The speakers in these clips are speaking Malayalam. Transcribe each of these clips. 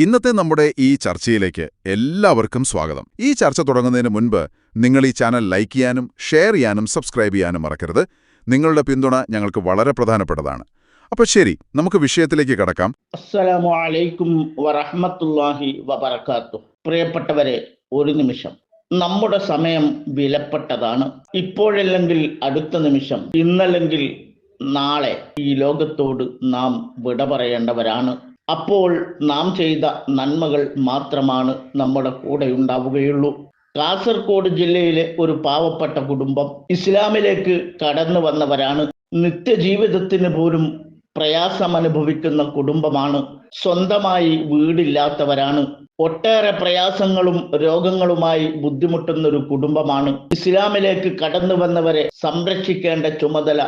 ഇന്നത്തെ നമ്മുടെ ഈ ചർച്ചയിലേക്ക് എല്ലാവർക്കും സ്വാഗതം. ഈ ചർച്ച തുടങ്ങുന്നതിന് മുൻപ് നിങ്ങൾ ഈ ചാനൽ ലൈക്ക് ചെയ്യാനും ഷെയർ ചെയ്യാനും സബ്സ്ക്രൈബ് ചെയ്യാനും മറക്കരുത്. നിങ്ങളുടെ പിന്തുണ ഞങ്ങൾക്ക് വളരെ പ്രധാനപ്പെട്ടതാണ്. അപ്പോൾ ശരി നമുക്ക് വിഷയത്തിലേക്ക് കടക്കാം. അസ്സലാമു അലൈക്കും വറഹ്മത്തുള്ളാഹി പ്രിയപ്പെട്ടവരെ ഒരു നിമിഷം. നമ്മുടെ സമയം വിലപ്പെട്ടതാണ്. ഇപ്പോഴല്ലെങ്കിൽ അടുത്ത നിമിഷം. ഇന്നല്ലെങ്കിൽ നാളെ ഈ ലോകത്തോട് നാം വിട പറയേണ്ടവരാണ് അപ്പോൾ നാം ചെയ്ത നന്മകൾ മാത്രമാണ് നമ്മുടെ കൂടെ ഉണ്ടാവുകയുള്ളൂ കാസർഗോഡ് ജില്ലയിലെ ഒരു പാവപ്പെട്ട കുടുംബം ഇസ്ലാമിലേക്ക് കടന്നു വന്നവരാണ്. നിത്യജീവിതത്തിന് പോലും പ്രയാസം അനുഭവിക്കുന്ന കുടുംബമാണ്. സ്വന്തമായി വീടില്ലാത്തവരാണ്. ഒട്ടേറെ പ്രയാസങ്ങളും രോഗങ്ങളുമായി ബുദ്ധിമുട്ടുന്ന ഒരു കുടുംബമാണ്. ഇസ്ലാമിലേക്ക് കടന്നു വന്നവരെ സംരക്ഷിക്കേണ്ട ചുമതല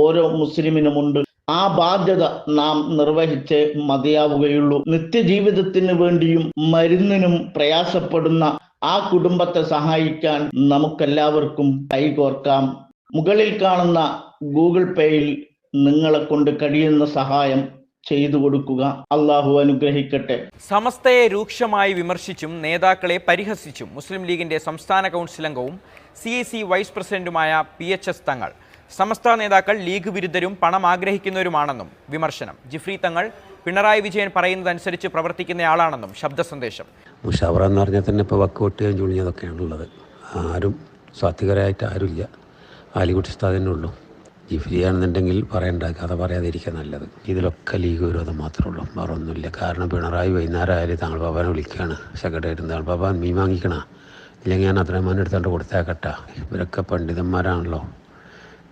ഓരോ മുസ്ലിമിനുമുണ്ട്. ആ ബാധ്യത നാം നിർവഹിച്ച് മതിയാവുകയുള്ളൂ. നിത്യജീവിതത്തിന് വേണ്ടിയും മരുന്നിനും പ്രയാസപ്പെടുന്ന ആ കുടുംബത്തെ സഹായിക്കാൻ നമുക്കെല്ലാവർക്കും കൈകോർക്കാം. മുകളിൽ കാണുന്ന ഗൂഗിൾ പേയിൽ നിങ്ങളെ കൊണ്ട് കഴിയുന്ന സഹായം ചെയ്തു കൊടുക്കുക. അള്ളാഹു അനുഗ്രഹിക്കട്ടെ. സമസ്തയെ രൂക്ഷമായി വിമർശിച്ചും നേതാക്കളെ പരിഹസിച്ചും മുസ്ലിം ലീഗിന്റെ സംസ്ഥാന കൗൺസിൽ അംഗവും സി വൈസ് പ്രസിഡന്റുമായ P H S Thangal Samastha നേതാക്കൾ ലീഗ് വിരുദ്ധരും പണം ആഗ്രഹിക്കുന്നവരുമാണെന്നും വിമർശനം. ജിഫ്രി തങ്ങൾ പിണറായി വിജയൻ പറയുന്നതനുസരിച്ച് പ്രവർത്തിക്കുന്നയാളാണെന്നും ശബ്ദ സന്ദേശം. മുഷാവറ എന്ന് പറഞ്ഞാൽ തന്നെ ഇപ്പോൾ വക്ക് വെട്ടുകയും ചുളിഞ്ഞതൊക്കെയാണുള്ളത് ആരും സ്വാത്വികരായിട്ട് ആരുമില്ല. ആലിക്കുട്ടി ഉസ്താദിനെ ഉള്ളൂ. ജിഫ്രി പറയണ്ട കഥ പറയാതിരിക്കുക നല്ലത്. ഇതിലൊക്കെ ലീഗ് വിരോധം മാത്രമേ ഉള്ളൂ. വേറെ ഒന്നുമില്ല. കാരണം പിണറായി വൈകുന്നേരം ആയാലും താങ്കൾ ബാബാനെ വിളിക്കുകയാണ്. സെക്രട്ടറി താങ്കൾ ബാബാൻ മീൻ വാങ്ങിക്കണ. ഇല്ലെങ്കിൽ ഞാൻ അത്രമാനം എടുത്തോണ്ട് കൊടുത്തേക്കട്ട. ഇവരൊക്കെ പണ്ഡിതന്മാരാണല്ലോ.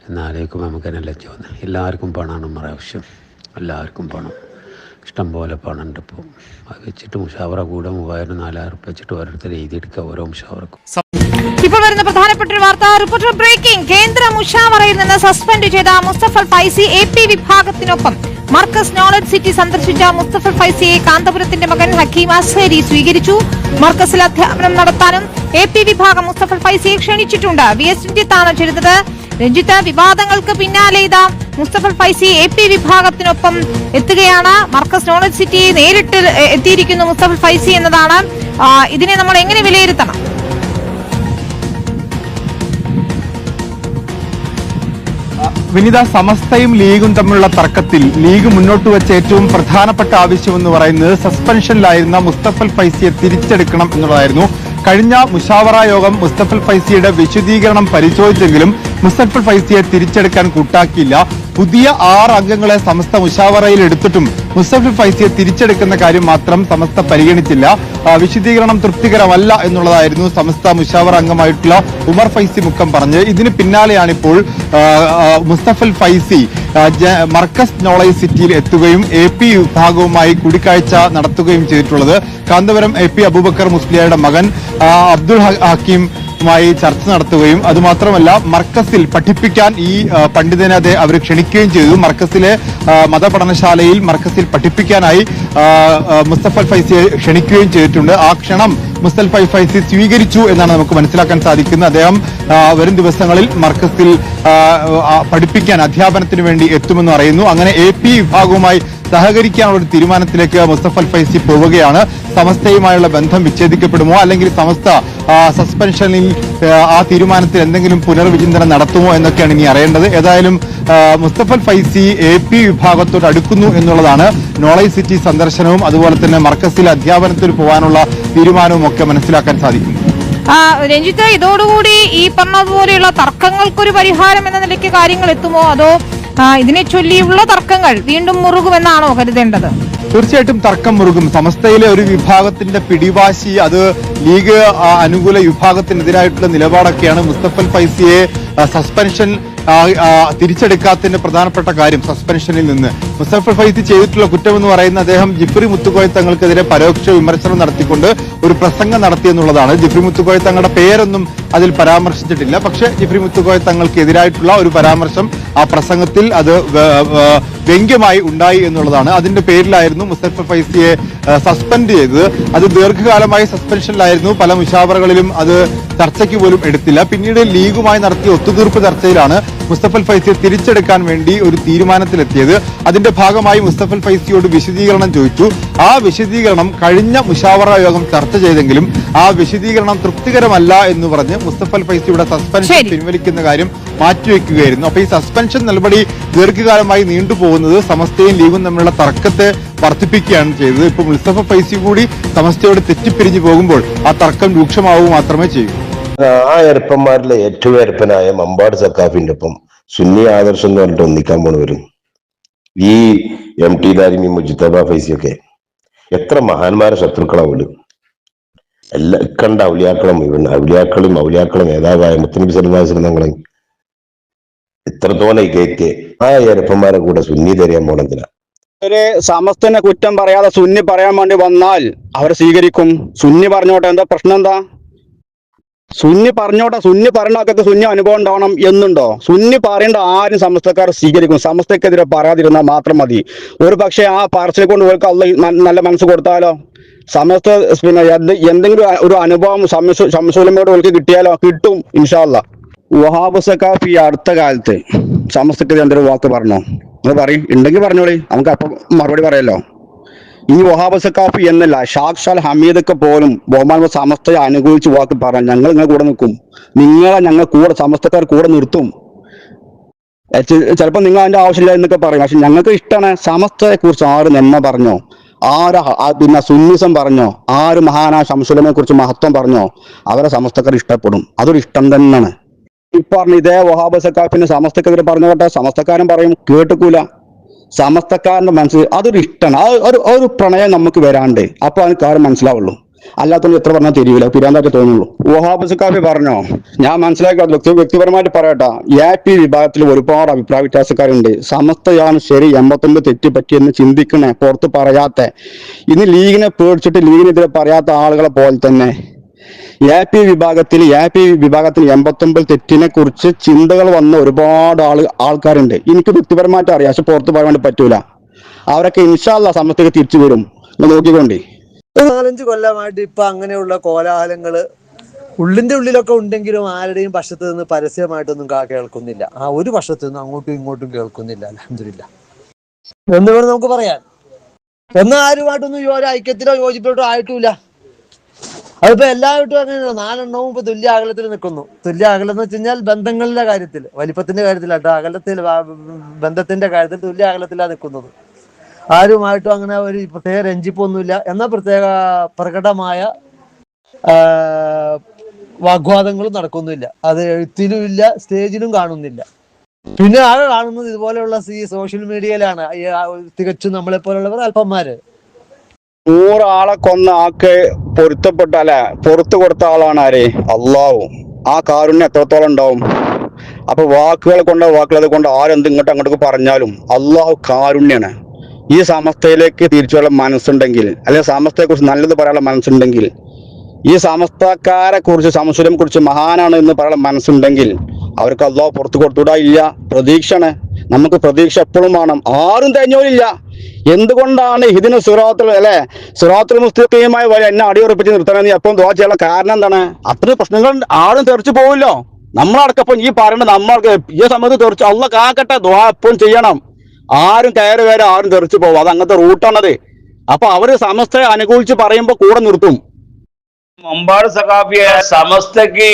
എന്നാലോചിക്കുമ്പോൾ നമുക്ക് തന്നെ ലജ്ജ എല്ലാവർക്കും പണമാണ് ആവശ്യം എല്ലാവർക്കും പണം. ഇഷ്ടം പോലെ പണമുണ്ട് ഇപ്പോൾ അത് വെച്ചിട്ട് മുഷാവറ കൂടെ മൂവായിരം നാലായിരം ഉറുപ്പ്യ വെച്ചിട്ട് ഓരോരുത്തർ എഴുതിയെടുക്കുക ഓരോ മുഷാവറക്കും. ഇപ്പോൾ വരുന്ന പ്രധാനപ്പെട്ട ഒരു വാർത്ത റിപ്പോർട്ടർ ബ്രേക്കിംഗ്. കേന്ദ്ര മുഷാവറയിൽ നിന്ന് സസ്പെൻഡ് ചെയ്ത മുസ്തഫൽ ഫൈസി എ പി വിഭാഗത്തിനൊപ്പം. മർക്കസ് നോളജ് സിറ്റി സന്ദർശിച്ച മുസ്തഫൽ ഫൈസിയെ കാന്തപുരത്തിന്റെ മകൻ ഹക്കീം അസ്ഹരി സ്വീകരിച്ചു. മർക്കസിൽ അധ്യാപനം നടത്താനും എ പി വിഭാഗം മുസ്തഫൽ ഫൈസിയെ ക്ഷണിച്ചിട്ടുണ്ട്. വി എസ് രഞ്ജിത്താണ് ചേരുന്നത് രഞ്ജിത്ത് വിവാദങ്ങൾക്ക് പിന്നാലെ ഇതാ മുസ്തഫൽ ഫൈസി എ പി വിഭാഗത്തിനൊപ്പം എത്തുകയാണ്. മർക്കസ് നോളജ് സിറ്റി നേരിട്ട് എത്തിയിരിക്കുന്നു മുസ്തഫൽ ഫൈസി എന്നതാണ്. ഇതിനെ നമ്മൾ എങ്ങനെ വിലയിരുത്തണം? വിനിത സമസ്തയും ലീഗും തമ്മിലുള്ള തർക്കത്തിൽ ലീഗ് മുന്നോട്ട് വെച്ച ഏറ്റവും പ്രധാനപ്പെട്ട ആവശ്യം എന്ന് പറയുന്നത് സസ്പെൻഷനിലായിരുന്ന മുസ്തഫൽ ഫൈസിയെ തിരിച്ചെടുക്കണം എന്നുള്ളതായിരുന്നു കഴിഞ്ഞ മുഷാവറ യോഗം മുസ്തഫൽ ഫൈസിയുടെ വിശദീകരണം പരിശോധിച്ചെങ്കിലും മുസ്തഫൽ ഫൈസിയെ തിരിച്ചെടുക്കാൻ കൂട്ടാക്കിയില്ല. പുതിയ ആറ് അംഗങ്ങളെ സമസ്ത മുഷാവറയിൽ എടുത്തിട്ടും മുസ്തഫൽ ഫൈസിയെ തിരിച്ചെടുക്കുന്ന കാര്യം മാത്രം സമസ്ത പരിഗണിച്ചില്ല. വിശദീകരണം തൃപ്തികരമല്ല എന്നുള്ളതായിരുന്നു സമസ്ത മുഷാവർ അംഗമായിട്ടുള്ള ഉമർ ഫൈസി മുഖം പറഞ്ഞ് ഇതിന് പിന്നാലെയാണിപ്പോൾ മുസ്തഫൽ ഫൈസി മർക്കസ് നോളജ് സിറ്റിയിൽ എത്തുകയും എ പി വിഭാഗവുമായി കൂടിക്കാഴ്ച നടത്തുകയും ചെയ്തിട്ടുള്ളത്. കാന്തപുരം എ പി അബൂബക്കർ മുസ്ലിയാരുടെ മകൻ അബ്ദുൾ ഹക്കീം മായി ചർച്ച നടത്തുകയും അതുമാത്രമല്ല മർക്കസിൽ പഠിപ്പിക്കാൻ ഈ പണ്ഡിതനെ അതെ അവർ ക്ഷണിക്കുകയും ചെയ്തു. മർക്കസിലെ മതപഠനശാലയിൽ മർക്കസിൽ പഠിപ്പിക്കാനായി മുസ്തഫൽ ഫൈസിയെ ക്ഷണിക്കുകയും ചെയ്തിട്ടുണ്ട്. ആ ക്ഷണം മുസ്തഫൽ ഫൈസി സ്വീകരിച്ചു എന്നാണ് നമുക്ക് മനസ്സിലാക്കാൻ സാധിക്കുന്നത്. അദ്ദേഹം വരും ദിവസങ്ങളിൽ മർക്കസിൽ പഠിപ്പിക്കാൻ അധ്യാപനത്തിന് വേണ്ടി എത്തുമെന്ന് അറിയുന്നു അങ്ങനെ എ പി വിഭാഗവുമായി സഹകരിക്കാനുള്ള ഒരു തീരുമാനത്തിലേക്ക് മുസ്തഫൽ ഫൈസി പോവുകയാണ്. സമസ്തയുമായുള്ള ബന്ധം വിച്ഛേദിക്കപ്പെടുമോ? അല്ലെങ്കിൽ സമസ്ത സസ്പെൻഷനിൽ ആ, തീരുമാനത്തിൽ എന്തെങ്കിലും പുനർവിചിന്തനം നടത്തുമോ എന്നൊക്കെയാണ് ഇനി അറിയേണ്ടത്. ഏതായാലും മുസ്തഫൽ ഫൈസി എ പി വിഭാഗത്തോട് അടുക്കുന്നു എന്നുള്ളതാണ് നോളജ് സിറ്റി സന്ദർശനവും അതുപോലെ തന്നെ മർക്കസിൽ അധ്യാപനത്തിൽ പോകാനുള്ള തീരുമാനവും ഒക്കെ മനസ്സിലാക്കാൻ സാധിക്കും. രഞ്ജിത്ത് ഇതോടുകൂടി ഈ പറഞ്ഞതുപോലെയുള്ള തർക്കങ്ങൾക്കൊരു പരിഹാരം എന്ന നിലയ്ക്ക് കാര്യങ്ങൾ എത്തുമോ? അതോ ഇതിനെ ചൊല്ലിയുള്ള തർക്കങ്ങൾ വീണ്ടും മുറുകുമെന്നാണോ കരുതേണ്ടത്? തീർച്ചയായിട്ടും തർക്കം മുറുകും. സമസ്തയിലെ ഒരു വിഭാഗത്തിന്റെ പിടിവാശി അത് ലീഗ് അനുകൂല വിഭാഗത്തിനെതിരായിട്ടുള്ള നിലപാടൊക്കെയാണ് മുസ്തഫൽ ഫൈസിയെ സസ്പെൻഷൻ തിരിച്ചെടുക്കാത്തതിന്റെ പ്രധാനപ്പെട്ട കാര്യം സസ്പെൻഷനിൽ നിന്ന്. മുസ്തഫൽ ഫൈസി ചെയ്തിട്ടുള്ള കുറ്റമെന്ന് പറയുന്ന അദ്ദേഹം ജിഫ്രി മുത്തുകോയത്തങ്ങൾക്കെതിരെ പരോക്ഷ വിമർശനം നടത്തിക്കൊണ്ട് ഒരു പ്രസംഗം നടത്തിയെന്നുള്ളതാണ് ജിഫ്രി മുത്തുകോയത്തങ്ങളുടെ തങ്ങളുടെ പേരൊന്നും അതിൽ പരാമർശിച്ചിട്ടില്ല. പക്ഷേ ജിഫ്രി മുത്തുക്കോയ തങ്ങൾക്കെതിരായിട്ടുള്ള ഒരു പരാമർശം ആ പ്രസംഗത്തിൽ അത് വ്യംഗ്യമായി ഉണ്ടായി എന്നുള്ളതാണ്. അതിന്റെ പേരിലായിരുന്നു മുസ്തഫ ഫൈസിയെ സസ്പെൻഡ് ചെയ്തത്. അത് ദീർഘകാലമായി സസ്പെൻഷനിലായിരുന്നു. പല മുഷാവറകളിലും അത് ചർച്ചയ്ക്ക് പോലും എടുത്തില്ല. പിന്നീട് ലീഗുമായി നടത്തിയ ഒത്തുതീർപ്പ് ചർച്ചയിലാണ് മുസ്തഫൽ ഫൈസിയെ തിരിച്ചെടുക്കാൻ വേണ്ടി ഒരു തീരുമാനത്തിലെത്തിയത്. അതിന്റെ ഭാഗമായി മുസ്തഫൽ ഫൈസിയോട് വിശദീകരണം ചോദിച്ചു. ആ വിശദീകരണം കഴിഞ്ഞ മുഷാവറ യോഗം ചർച്ച ചെയ്തെങ്കിലും ആ വിശദീകരണം തൃപ്തികരമല്ല എന്ന് പറഞ്ഞ് മുസ്തഫൽ ഫൈസിയുടെ സസ്പെൻഷൻ പിൻവലിക്കുന്ന കാര്യം മാറ്റിവെക്കുകയായിരുന്നു. അപ്പൊ ഈ സസ്പെൻഷൻ നടപടി ദീർഘകാലമായി നീണ്ടുപോകുന്നത് സമസ്തയും ലീഗും തമ്മിലുള്ള തർക്കത്തെ വർദ്ധിപ്പിക്കുകയാണ് ചെയ്തത്. ഇപ്പൊ മുസ്തഫ ഫൈസി കൂടി സമസ്തയോട് തെറ്റിപ്പിരിഞ്ഞു പോകുമ്പോൾ ആ തർക്കം രൂക്ഷമാവുക മാത്രമേ ചെയ്യൂ. ആ എരപ്പന്മാരിലെ ഏറ്റവും എരപ്പനായ മമ്പാട് സക്കാഫിന്റെ ഒപ്പം സുന്നി ആദർശം എന്ന് പറഞ്ഞിട്ട് ഒന്നിക്കാൻ പോണവരും ഈ എം ടി ദാരിമി മുജിത്തബ ഫൈസിയൊക്കെ എത്ര മഹാന്മാരെ ശത്രുക്കളാവുള്ളു എല്ലാ ഇക്കണ്ട ഔലിയാക്കളും ഇവൻ ഔലിയാക്കളും ഔലിയാക്കളും നേതാവായ മുത്തനബി സല്ലാസ്ലം എത്രത്തോളം കേക്കെ ആ എരപ്പന്മാരെ കൂടെ സുന്നി തരിയാൻ പോണെന്തിനാ ഒരു സമസ്തനെ കുറ്റം പറയാതെ സുന്നി പറയാൻ വേണ്ടി വന്നാൽ അവരെ സ്വീകരിക്കും. സുന്നി പറഞ്ഞോട്ടെ എന്താ പ്രശ്നം എന്താ? സുന്നി പറഞ്ഞോട്ടെ സുന്നി പറഞ്ഞാക്കത്തെ സുന്നി അനുഭവം ഉണ്ടാവണം എന്നുണ്ടോ? സുന്നി പറയേണ്ട ആരും സമസ്തക്കാർ സ്വീകരിക്കും. സമസ്തക്കെതിരെ പറയാതിരുന്നാൽ മാത്രം മതി. ഒരു പക്ഷേ ആ പറച്ചിൽ കൊണ്ട് ഇവർക്ക് അള്ള നല്ല മനസ്സ് കൊടുത്താലോ? സമസ്ത പിന്നെ എന്ത് എന്തെങ്കിലും ഒരു അനുഭവം ശംസുലമയോട് ഇവർക്ക് കിട്ടിയാലോ? കിട്ടും ഇൻഷാല്ല വഹാബ് ഈ അടുത്ത കാലത്ത് സമസ്തക്കെതിരെ എന്തൊരു വാക്ക് പറഞ്ഞോ? നിങ്ങൾ പറയും. ഉണ്ടെങ്കിൽ പറഞ്ഞോളി. നമുക്ക് അപ്പം മറുപടി പറയാലോ ഈ വഹാബ് കാഫി എന്നല്ല ഷാക്ഷാൽ ഹമീദൊക്കെ പോലും ബഹുമാന സമസ്തയെ അനുകൂലിച്ച് വാക്ക് പറഞ്ഞു ഞങ്ങൾ നിങ്ങളെ കൂടെ നിൽക്കും. നിങ്ങളെ ഞങ്ങൾ കൂടെ സമസ്തക്കാർ കൂടെ നിർത്തും. ചിലപ്പോൾ നിങ്ങൾ അതിന്റെ ആവശ്യമില്ല എന്നൊക്കെ പറയും. പക്ഷെ ഞങ്ങൾക്ക് ഇഷ്ടമാണ് സമസ്തയെ കുറിച്ച് ആര് നന്മ പറഞ്ഞോ? ആര് പിന്നെ സുന്നിസം പറഞ്ഞോ? ആര് മഹാനാ ശംസുലമെ കുറിച്ച് മഹത്വം പറഞ്ഞോ? അവരെ സമസ്തക്കാർ ഇഷ്ടപ്പെടും. അതൊരു ഇഷ്ടം തന്നെയാണ്. ഈ പറഞ്ഞ ഇതേ വഹാബ് സക്കാഫിന് സമസ്തക്കെതിരെ പറഞ്ഞു കേട്ടെ സമസ്തക്കാരൻ പറയും കേട്ടുക്കൂല. സമസ്തക്കാരന്റെ മനസ്സിൽ അതൊരു ഇഷ്ടമാണ് ഒരു ഒരു പ്രണയം നമുക്ക് വരാണ്ട്. അപ്പോൾ അതിന് കാര്യം മനസ്സിലാവുള്ളൂ. അല്ലാത്തത് എത്ര പറഞ്ഞാൽ തിരിയില്ല പിരാന്തായിട്ട് തോന്നുള്ളൂ. വഹാബ് സക്കാഫി പറഞ്ഞോ? ഞാൻ മനസ്സിലാക്കി വ്യക്തി വ്യക്തിപരമായിട്ട് പറയട്ടെ. എ പി വിഭാഗത്തിൽ ഒരുപാട് അഭിപ്രായ വ്യത്യാസക്കാരുണ്ട്. സമസ്തയാണ് ശരി എൺപത്തൊമ്പത് തെറ്റ് പറ്റിയെന്ന് ചിന്തിക്കണേ പുറത്ത് പറയാത്ത. ഇന്ന് ലീഗിനെ പേടിച്ചിട്ട് ലീഗിനെതിരെ പറയാത്ത ആളുകളെ പോലെ തന്നെ. എ പി വിഭാഗത്തിൽ എ പി വിഭാഗത്തിൽ എൺപത്തൊമ്പത് തെറ്റിനെ കുറിച്ച് ചിന്തകൾ വന്ന ഒരുപാട് ആൾ ആൾക്കാരുണ്ട്. എനിക്ക് വ്യക്തിപരമായിട്ട് അറിയാം പക്ഷെ പുറത്ത് പറയാൻ വേണ്ടി പറ്റൂല. അവരൊക്കെ ഇൻഷാല്ല സമയത്തേക്ക് തിരിച്ചു വരും. നോക്കിക്കൊണ്ടേ. നാലഞ്ച് കൊല്ലമായിട്ട് ഇപ്പൊ അങ്ങനെയുള്ള കോലാഹലങ്ങൾ ഉള്ളിന്റെ ഉള്ളിലൊക്കെ ഉണ്ടെങ്കിലും ആരുടെയും പക്ഷത്ത് നിന്ന് പരസ്യമായിട്ടൊന്നും കേൾക്കുന്നില്ല. ആ ഒരു പക്ഷത്ത് നിന്ന് അങ്ങോട്ടും ഇങ്ങോട്ടും കേൾക്കുന്നില്ല. അലഹമില്ല എന്ന് വേണം നമുക്ക് പറയാൻ. എന്നാൽ ആരുമായിട്ടൊന്നും യോ- ഒരു ഐക്യത്തിലോ യോജിപ്പിലോട്ടോ ആയിട്ടില്ല അതിപ്പോ എല്ലാവരും അങ്ങനെ നാലെണ്ണവും ഇപ്പൊ തുല്യ അകലത്തിൽ നിൽക്കുന്നു. തുല്യ അകലം എന്ന് വെച്ച് കഴിഞ്ഞാൽ ബന്ധങ്ങളുടെ കാര്യത്തിൽ വലിപ്പത്തിന്റെ കാര്യത്തിലട്ടോ. അകലത്തിൽ ബന്ധത്തിന്റെ കാര്യത്തിൽ തുല്യ അകലത്തിലാണ് നിൽക്കുന്നത്. ആരുമായിട്ടും അങ്ങനെ ഒരു പ്രത്യേക രഞ്ജിപ്പൊന്നുമില്ല. എന്നാൽ പ്രത്യേക പ്രകടമായ വാഗ്വാദങ്ങളും നടക്കുന്നില്ല അത് എഴുത്തിലും ഇല്ല സ്റ്റേജിലും കാണുന്നില്ല. പിന്നെ ആകെ കാണുന്നത്? ഇതുപോലെയുള്ള ഈ സോഷ്യൽ മീഡിയയിലാണ്. തികച്ചും നമ്മളെ പോലുള്ളവർ അല്പന്മാര്. നൂറാളെ കൊന്ന ആക്ക് പൊരുത്തപ്പെട്ട അല്ലെ പുറത്തു കൊടുത്ത ആളാണ് ആര്? അള്ളാഹു. ആ കാരുണ്യം എത്രത്തോളം ഉണ്ടാവും? അപ്പൊ വാക്കുകൾ കൊണ്ട് വാക്കുകൾ കൊണ്ട് ആരെന്ത് ഇങ്ങോട്ട് അങ്ങോട്ട് പറഞ്ഞാലും അള്ളാഹു കാരുണ്യാണ്. ഈ സമസ്തയിലേക്ക് തിരിച്ചുള്ള മനസ്സുണ്ടെങ്കിൽ അല്ലെങ്കിൽ സമസ്തയെ കുറിച്ച് നല്ലത് പറയാനുള്ള മനസ്സുണ്ടെങ്കിൽ ഈ സമസ്തക്കാരെ കുറിച്ച് സംശയം കുറിച്ച് മഹാനാണ് എന്ന് പറയാനുള്ള മനസ്സുണ്ടെങ്കിൽ അവർക്ക് അള്ളാഹ് പുറത്തു കൊടുത്തുവിടാ ഇല്ല പ്രതീക്ഷയാണ്. നമുക്ക് പ്രതീക്ഷ എപ്പോഴും വേണം. ആരും തേഞ്ഞോലില്ല എന്തുകൊണ്ടാണ് ഇതിന് സുറാത്തിൽ അല്ലെ? സുറാത്തിൽ മുസ്തീമായ വഴി എന്നെ അടിയുറപ്പിച്ച് നിർത്തണമെന്ന് എപ്പം ദോഷ ചെയ്യാനുള്ള കാരണം എന്താണ്? അത്ര പ്രശ്നങ്ങൾ ആരും തെറിച്ചു പോവില്ലോ. നമ്മളടക്കപ്പം ഈ പറയേണ്ട നമ്മൾക്ക് ഈ സമയത്ത് തെറിച്ച് അള്ള കാക്കട്ടെ. ദ്വാ എപ്പോഴും ചെയ്യണം. ആരും കയറി വരെ ആരും തെറിച്ചു പോകും അത് അങ്ങനത്തെ റൂട്ടാണത്. അപ്പൊ അവർ സമസ്തയെ അനുകൂലിച്ച് പറയുമ്പോൾ കൂടെ നിർത്തും. മമ്പാട് സഖാഫിയെ സമസ്തക്ക്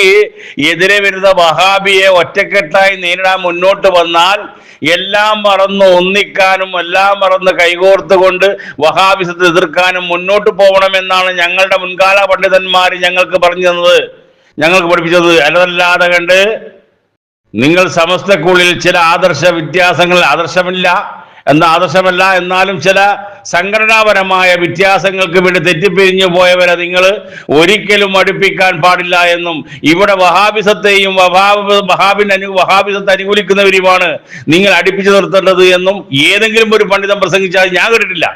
എതിരെ വരുന്ന വഹാബിയെ ഒറ്റക്കെട്ടായി നേരിടാൻ മുന്നോട്ട് വന്നാൽ എല്ലാം മറന്ന് ഒന്നിക്കാനും എല്ലാം മറന്ന് കൈകോർത്തുകൊണ്ട് വഹാബിസത്തെ എതിർക്കാനും മുന്നോട്ട് പോകണമെന്നാണ് ഞങ്ങളുടെ മുൻകാല പണ്ഡിതന്മാർ ഞങ്ങൾക്ക് പറഞ്ഞു തന്നത് ഞങ്ങൾക്ക് പഠിപ്പിച്ചത്. അല്ലതല്ലാതെ കണ്ട് നിങ്ങൾ സമസ്തക്കുള്ളിൽ ചില ആദർശ വ്യത്യാസങ്ങൾ ആദർശമില്ല എന്ന ആദർശമല്ല എന്നാലും ചില സംഘടനാപരമായ വ്യത്യാസങ്ങൾക്ക് വേണ്ടി തെറ്റിപ്പിരിഞ്ഞു പോയവരെ നിങ്ങൾ ഒരിക്കലും അടുപ്പിക്കാൻ പാടില്ല എന്നും ഇവിടെ വഹാബിസത്തെയും വഹാബിൻ അനു വഹാബിസത്തെ അനുകൂലിക്കുന്നവരുമാണ് നിങ്ങൾ അടുപ്പിച്ചു നിർത്തേണ്ടത് എന്നും ഏതെങ്കിലും ഒരു പണ്ഡിതൻ പ്രസംഗിച്ചാൽ ഞാൻ കേട്ടിട്ടില്ല.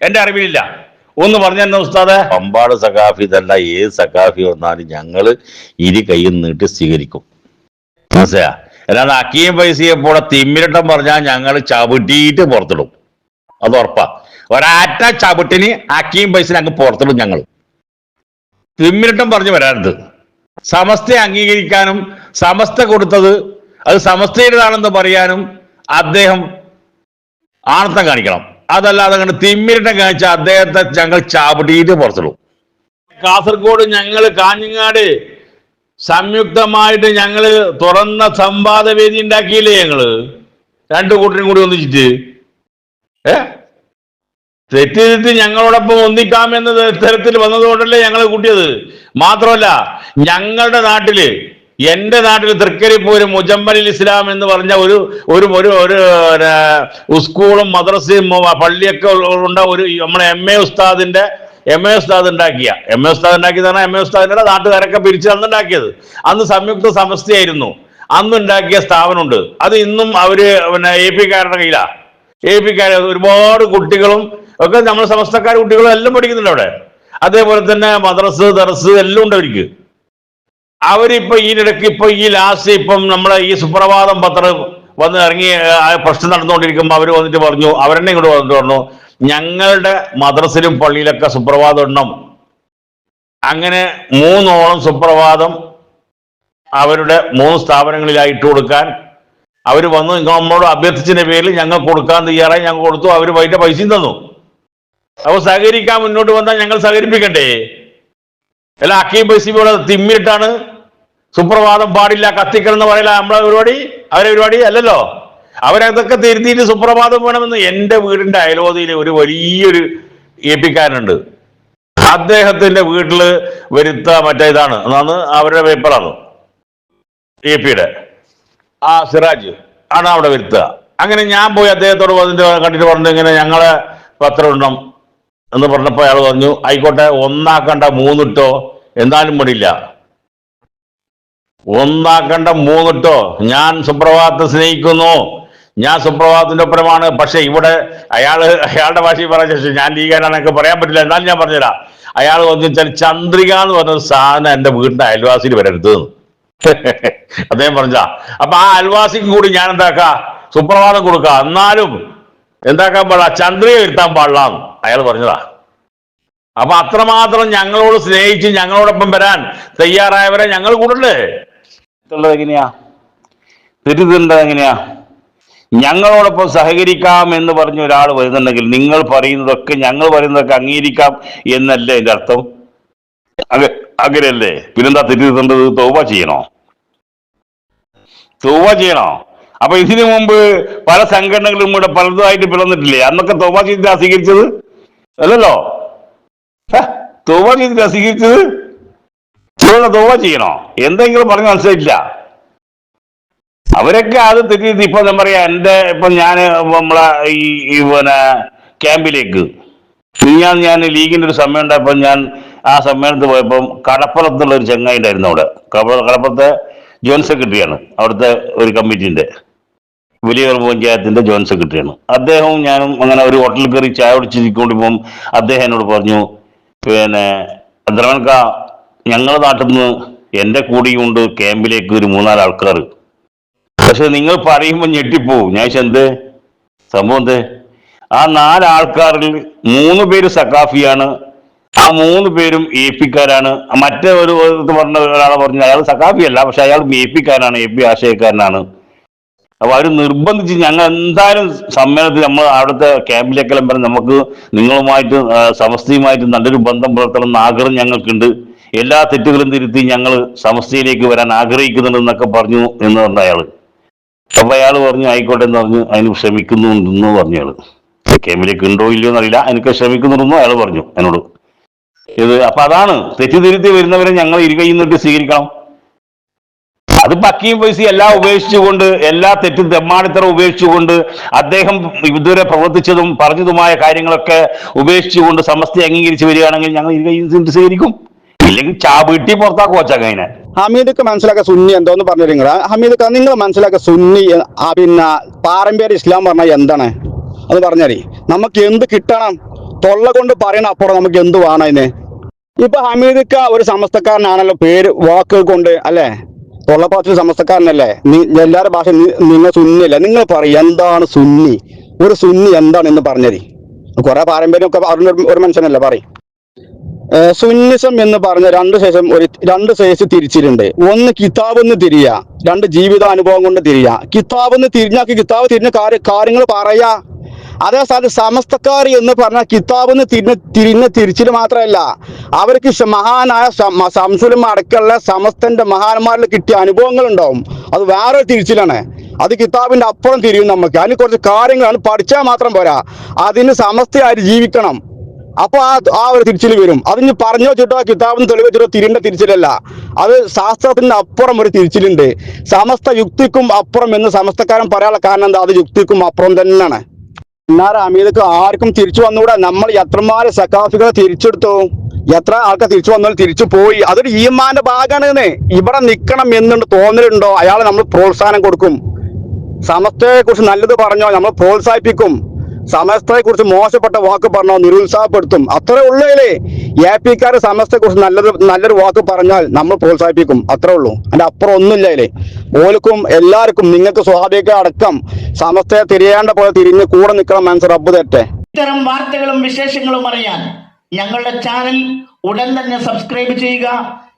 എന്റെ അറിവിലില്ല. ഒന്ന് പറഞ്ഞു പമ്പാട് സഖാഫി തല്ല ഏത് സഖാഫി വന്നാലും ഞങ്ങൾ ഇരു കൈയും നീട്ടി സ്വീകരിക്കും. മനസ്സിലാ അല്ലാതെ അക്കിയും പൈസയെ തിമ്മിരട്ടം പറഞ്ഞാൽ ഞങ്ങൾ ചവിട്ടിയിട്ട് പുറത്തിടും. അത് ഉറപ്പാ ഒരാറ്റ ചവിട്ടിന് അക്കിയും പൈസ അങ്ങ് പുറത്തിടും ഞങ്ങൾ തിമ്മിരട്ടം പറഞ്ഞു വരാറുണ്ട്. സമസ്തയെ അംഗീകരിക്കാനും സമസ്ത കൊടുത്തത് അത് സമസ്തയുടേതാണെന്ന് പറയാനും അദ്ദേഹം ആണത്തം കാണിക്കണം. അതല്ലാതെ കണ്ട് തിമ്മിരട്ടം കാണിച്ച അദ്ദേഹത്തെ ഞങ്ങൾ ചാപിട്ടിയിട്ട് പുറത്തിടും. കാസർഗോഡ് ഞങ്ങൾ കാഞ്ഞങ്ങാട് സംയുക്തമായിട്ട് ഞങ്ങൾ തുറന്ന സംവാദ വേദി ഉണ്ടാക്കിയില്ലേ ഞങ്ങൾ? രണ്ടു കൂട്ടരും കൂടി ഒന്നിച്ചിട്ട്. ഏ? തെറ്റ് ചെയ്തിട്ട് ഞങ്ങളോടൊപ്പം ഒന്നിക്കാമെന്ന തരത്തിൽ വന്നതുകൊണ്ടല്ലേ ഞങ്ങൾ കൂട്ടിയത്? മാത്രമല്ല ഞങ്ങളുടെ നാട്ടിൽ എന്റെ നാട്ടിൽ തൃക്കരിപ്പൂര് മുജമ്മലിൽ ഇസ്ലാം എന്ന് പറഞ്ഞ ഒരു ഒരു ഒരു ഒരു സ്കൂളും മദ്രസയും പള്ളിയൊക്കെ ഉണ്ട ഒരു നമ്മളെ എം എ ഉസ്താദിന്റെ എം എ ഉസ്താദ് ഉണ്ടാക്കിയ എം എ ഉസ്താദ് ഉണ്ടാക്കിയതാണ് എം എ ഉസ്താദിന്റെ നാട്ടുകാരൊക്കെ പിരിച്ച് അന്ന് ഉണ്ടാക്കിയത്. അന്ന് സംയുക്ത സമസ്തയായിരുന്നു. അന്ന് ഉണ്ടാക്കിയ സ്ഥാപനമുണ്ട്. അത് ഇന്നും അവർ പിന്നെ എ പി കാരുടെ എ പിക്കാര് ഒരുപാട് കുട്ടികളും ഒക്കെ നമ്മൾ സമസ്തക്കാർ കുട്ടികളും എല്ലാം പഠിക്കുന്നുണ്ട് അവിടെ. അതേപോലെ തന്നെ മദ്രസ് ദർസ് എല്ലാം ഉണ്ട് അവർക്ക്. അവരിപ്പോ ഈയിടയ്ക്ക് ഇപ്പൊ ഈ ലാസ്റ്റ് ഇപ്പം നമ്മളെ ഈ സുപ്രഭാതം പത്രം വന്ന് ഇറങ്ങി പ്രശ്നം നടന്നുകൊണ്ടിരിക്കുമ്പോൾ അവർ വന്നിട്ട് പറഞ്ഞു അവരെന്നെ ഇങ്ങോട്ട് വന്നിട്ട് പറഞ്ഞു ഞങ്ങളുടെ മദ്രസിലും പള്ളിയിലൊക്കെ സുപ്രഭാതം എണ്ണം അങ്ങനെ മൂന്നോളം സുപ്രഭാതം അവരുടെ മൂന്ന് സ്ഥാപനങ്ങളിലായിട്ട് കൊടുക്കാൻ അവർ വന്നു നമ്മളോട് അഭ്യർത്ഥിച്ചതിന്റെ പേരിൽ ഞങ്ങൾ കൊടുക്കാൻ തയ്യാറായി ഞങ്ങൾ കൊടുത്തു അവർ വൈകിട്ട് പൈസയും തന്നു. അപ്പൊ സഹകരിക്കാൻ മുന്നോട്ട് വന്നാൽ ഞങ്ങൾ സഹകരിപ്പിക്കണ്ടേ? അല്ല അക്കീം പൈസ പോലെ തിമ്മിട്ടാണ് സുപ്രഭാതം പാടില്ല കത്തിക്കണം എന്ന് പറയില്ല നമ്മളെ പരിപാടി അവരെ പരിപാടി അല്ലല്ലോ? അവരതൊക്കെ തിരുത്തിയിട്ട് സുപ്രഭാതം വേണമെന്ന് എന്റെ വീടിന്റെ അയലോതിയിൽ ഒരു വലിയൊരു ഏൽപ്പിക്കാനുണ്ട് അദ്ദേഹത്തിന്റെ വീട്ടിൽ വരുത്ത മറ്റേ ഇതാണ്. എന്നാണ് അവരുടെ പേപ്പറാണ്. എ പിയുടെ. ആ സിറാജ് ആണ് അവിടെ വരുത്തുക അങ്ങനെ ഞാൻ പോയി അദ്ദേഹത്തോട് വന്നിട്ട് കണ്ടിട്ട് പറഞ്ഞു ഇങ്ങനെ ഞങ്ങളെ പത്രം എന്ന് പറഞ്ഞപ്പോൾ അയാൾ പറഞ്ഞു ആയിക്കോട്ടെ ഒന്നാക്കണ്ട മൂന്നിട്ടോ. എന്നാലും പണിയില്ല. ഒന്നാക്കണ്ട മൂന്നിട്ടോ. ഞാൻ സുപ്രഭാതത്തെ സ്നേഹിക്കുന്നു. ഞാൻ സുപ്രഭാതത്തിന്റെ ഒപ്പരമാണ് പക്ഷെ ഇവിടെ അയാൾ അയാളുടെ ഭാഷയിൽ പറഞ്ഞ ശേഷം ഞാൻ ലീഗാനാണൊക്കെ പറയാൻ പറ്റില്ല. എന്നാലും ഞാൻ പറഞ്ഞുതരാം. അയാൾ പറഞ്ഞു വെച്ചാൽ ചന്ദ്രിക എന്ന് പറഞ്ഞ സാധനം എന്റെ വീടിന്റെ അയൽവാസിയിൽ വരരുത്. അദ്ദേഹം പറഞ്ഞ അപ്പൊ ആ അയൽവാസിക്കും കൂടി ഞാൻ എന്താക്കാ സുപ്രഭാതം കൊടുക്ക. എന്നാലും എന്താക്കാൻ പാടില്ല ചന്ദ്രയെ ഇരുത്താൻ പാടില്ല അയാൾ പറഞ്ഞതാ. അപ്പൊ അത്രമാത്രം ഞങ്ങളോട് സ്നേഹിച്ച് ഞങ്ങളോടൊപ്പം വരാൻ തയ്യാറായവരെ ഞങ്ങൾ കൂടണ്ടേ? എങ്ങനെയാ? തിരുത്തേണ്ടത് എങ്ങനെയാ? ഞങ്ങളോടൊപ്പം സഹകരിക്കാം എന്ന് പറഞ്ഞ ഒരാൾ വരുന്നുണ്ടെങ്കിൽ നിങ്ങൾ പറയുന്നതൊക്കെ ഞങ്ങൾ പറയുന്നതൊക്കെ അംഗീകരിക്കാം എന്നല്ലേ എന്റെ അർത്ഥം? അങ്ങനെയല്ലേ പിന്നെന്താ തെറ്റിരുത്തേണ്ടത് തോവ ചെയ്യണോ? തോവ ചെയ്യണോ? അപ്പൊ ഇതിനു മുമ്പ് പല സംഘടനകളും ഇവിടെ പലതായിട്ട് പിളർന്നിട്ടില്ലേ? അന്നൊക്കെ തോവ ചെയ്തിട്ട് സ്വീകരിച്ചത്? അല്ലല്ലോ? തൗബ ചെയ്തിട്ടാ സ്വീകരിച്ചത്? ഇവിടെ തോവ ചെയ്യണോ? എന്തെങ്കിലും പറഞ്ഞ് മനസ്സിലായില്ല അവരൊക്കെ അത് തെറ്റി ഇപ്പൊ ഞാൻ പറയാ എന്റെ ഇപ്പൊ ഞാൻ നമ്മളെ ഈ ഈ പിന്നെ ക്യാമ്പിലേക്ക്. ഞാൻ ഞാൻ ലീഗിന്റെ ഒരു സമയം ഉണ്ടായപ്പോ ഞാൻ ആ സമ്മേളനത്തിൽ പോയപ്പം കടപ്പുറത്തുള്ള ഒരു ചങ്ങായി ഉണ്ടായിരുന്നു അവിടെ. കടപ്പുറത്ത് ജോയിന്റ് സെക്രട്ടറിയാണ് അവിടുത്തെ ഒരു കമ്മിറ്റിന്റെ വലിയ പഞ്ചായത്തിന്റെ ജോയിന്റ് സെക്രട്ടറിയാണ്. അദ്ദേഹവും ഞാനും അങ്ങനെ ഒരു ഹോട്ടലിൽ കയറി ചായ കുടിച്ചിരിക്കൊണ്ടിപ്പം അദ്ദേഹം എന്നോട് പറഞ്ഞു പിന്നെ അദ്രവൻക ഞങ്ങളുടെ നാട്ടിൽ നിന്ന് എന്റെ കൂടിയുണ്ട് ക്യാമ്പിലേക്ക് ഒരു മൂന്നാൽ ആൾക്കാർ പക്ഷെ നിങ്ങൾ പറയുമ്പോൾ ഞെട്ടിപ്പോവും. ഞാൻ എന്ത്? സംഭവം എന്തേ? ആ നാലാൾക്കാരിൽ മൂന്ന് പേര് സക്കാഫിയാണ് ആ മൂന്ന് പേരും എ പിക്കാരാണ് മറ്റേ ഒരു പറഞ്ഞ ഒരാളെ പറഞ്ഞു അയാൾ സക്കാഫിയല്ല പക്ഷെ അയാൾ എ പിക്കാരാണ് എ പി ആശയക്കാരനാണ്. അപ്പൊ അവർ നിർബന്ധിച്ച് ഞങ്ങൾ എന്തായാലും സമ്മേളനത്തിൽ നമ്മൾ അവിടുത്തെ ക്യാമ്പിലേക്കെല്ലാം പറഞ്ഞ് നമുക്ക് നിങ്ങളുമായിട്ട് സമസ്തയുമായിട്ട് നല്ലൊരു ബന്ധം പുലർത്തണം എന്ന് ആഗ്രഹം ഞങ്ങൾക്കുണ്ട്. എല്ലാ തെറ്റുകളും തിരുത്തി ഞങ്ങൾ സമസ്തയിലേക്ക് വരാൻ ആഗ്രഹിക്കുന്നുണ്ട് എന്നൊക്കെ പറഞ്ഞു എന്ന് പറഞ്ഞ അയാൾ. അപ്പൊ അയാൾ പറഞ്ഞു ആയിക്കോട്ടെ എന്ന് പറഞ്ഞു അതിന് ശ്രമിക്കുന്നുണ്ടെന്ന് പറഞ്ഞു അയാൾ ക്യാമ്പിലേക്ക് ഉണ്ടോ ഇല്ലയോ എന്നറിയില്ല അതിനൊക്കെ ശ്രമിക്കുന്നുണ്ടെന്നും അയാൾ പറഞ്ഞു എന്നോട്. ഇത് അപ്പൊ അതാണ് തെറ്റിദ്ധരുത്തി വരുന്നവരെ ഞങ്ങൾ ഇരുകയിൽ നിന്നിട്ട് സ്വീകരിക്കണം. അത് പക്കിയും പൈസ എല്ലാം ഉപേക്ഷിച്ചുകൊണ്ട് എല്ലാ തെറ്റും തെമ്മാടിത്തറ ഉപേക്ഷിച്ചുകൊണ്ട് അദ്ദേഹം ഇതുവരെ പ്രവർത്തിച്ചതും പറഞ്ഞതുമായ കാര്യങ്ങളൊക്കെ ഉപേക്ഷിച്ചുകൊണ്ട് സമസ്ത അംഗീകരിച്ച് വരികയാണെങ്കിൽ ഞങ്ങൾ ഇരുകയിൽ സ്വീകരിക്കും. ഇല്ലെങ്കിൽ ചാബീട്ടി പുറത്താക്കും ചങ്ങനെ ഹമീദക്ക് മനസ്സിലാക്കുക സുന്നി എന്തോന്ന് പറഞ്ഞു നിങ്ങൾ ഹമീദ് നിങ്ങൾ മനസ്സിലാക്കുക സുന്നി പിന്നെ പാരമ്പര്യ ഇസ്ലാം പറഞ്ഞാൽ എന്താണ്? അത് പറഞ്ഞാലേ നമുക്ക് എന്ത് കിട്ടണം? തൊള്ള കൊണ്ട് പറയണ അപ്പുറം നമുക്ക് എന്ത് വേണം അതിന്? ഇപ്പൊ ഹമീദിക്ക ഒരു സമസ്തക്കാരനാണല്ലോ പേര് വാക്കുകൾ കൊണ്ട് അല്ലേ? തൊള്ളപ്പാത്തിൽ സമസ്തക്കാരനല്ലേ? നീ എല്ലാവരുടെ ഭാഷ നിങ്ങൾ സുന്നിയല്ല? നിങ്ങൾ പറയും എന്താണ് സുന്നി? ഒരു സുന്നി എന്താണ് എന്ന് പറഞ്ഞത് കുറെ പാരമ്പര്യമൊക്കെ ഒരു- മനുഷ്യനല്ലേ പറയും. സുന്നിസം എന്ന് പറഞ്ഞ രണ്ട് ശേഷം ഒരു രണ്ട് സൈസ് തിരിച്ചിട്ടുണ്ട്. ഒന്ന് കിതാബ് എന്ന് തിരിയ രണ്ട് ജീവിതാനുഭവം കൊണ്ട് തിരിയ. കിതാബ് എന്ന് തിരിഞ്ഞാക്കി കിതാബ് തിരിഞ്ഞ കാര്യ കാര്യങ്ങൾ പറയാ. അതേ സ്ഥാനത്ത് സമസ്തക്കാർ എന്ന് പറഞ്ഞ കിതാബ് എന്ന് തിരിഞ്ഞ് തിരിച്ചിട്ട് മാത്രമല്ല അവർക്ക് മഹാനായ സംസുലും അടക്കമുള്ള സമസ്തന്റെ മഹാന്മാരിൽ കിട്ടിയ അനുഭവങ്ങൾ ഉണ്ടാവും അത് വേറെ തിരിച്ചിലാണ്. അത് കിതാബിന്റെ അപ്പുറം തിരിയും നമുക്ക് അതിന് കുറച്ച് കാര്യങ്ങളാണ്. പഠിച്ചാൽ മാത്രം പോരാ. അതിന് സമസ്തയായിട്ട് ജീവിക്കണം. അപ്പോൾ ആ ആ ഒരു തിരിച്ചിൽ വരും. അത് ഇനി പറഞ്ഞോ വെച്ചിട്ടോ കിതാബിന് തെളിവ് വെച്ചിട്ടോ തിരിന്റെ തിരിച്ചിലല്ല. അത് ശാസ്ത്രത്തിന്റെ അപ്പുറം ഒരു തിരിച്ചിലുണ്ട്. സമസ്ത യുക്തിക്കും അപ്പുറം എന്ന് സമസ്തക്കാരൻ പറയാനുള്ള കാരണം എന്താ? അത് യുക്തിക്കും അപ്പുറം തന്നെയാണ്. എന്നാലും അമീദക്ക് ആർക്കും തിരിച്ചു വന്നുകൂടാ? നമ്മൾ എത്രമാരെ സക്കാഫികളെ തിരിച്ചെടുത്തു? എത്ര ആൾക്കാർ തിരിച്ചു വന്നാലും തിരിച്ചു പോയി? അതൊരു ഈമാന്റെ ഭാഗമാണ് ഇവിടെ നിൽക്കണം എന്നുണ്ട് തോന്നലുണ്ടോ? അയാളെ നമ്മൾ പ്രോത്സാഹനം കൊടുക്കും. സമസ്തയെ കുറിച്ച് നല്ലത് പറഞ്ഞോ നമ്മൾ പ്രോത്സാഹിപ്പിക്കും. സമസ്തയെ കുറിച്ച് മോശപ്പെട്ട വാക്ക് പറഞ്ഞോ നിരുത്സാഹപ്പെടുത്തും. അത്രേ ഉള്ളൂലേ എ പിക്കാർ സമസ്തയെ കുറിച്ച് നല്ലത് നല്ലൊരു വാക്ക് പറഞ്ഞാൽ നമ്മൾ പ്രോത്സാഹിപ്പിക്കും. അത്രേ ഉള്ളൂ. അതിന്റെ അപ്പുറം ഒന്നുമില്ല അതിൽ ഓൽക്കും എല്ലാവർക്കും നിങ്ങൾക്ക് സ്വാഭാവിക അടക്കം സമസ്തയെ തിരിയേണ്ട പോലെ തിരിഞ്ഞ് കൂടെ നിൽക്കണം മനസ്സ് റബ്ബ് തെറ്റെ ഇത്തരം വാർത്തകളും വിശേഷങ്ങളും അറിയാൻ ഞങ്ങളുടെ ചാനൽ ഉടൻ തന്നെ സബ്സ്ക്രൈബ് ചെയ്യുക.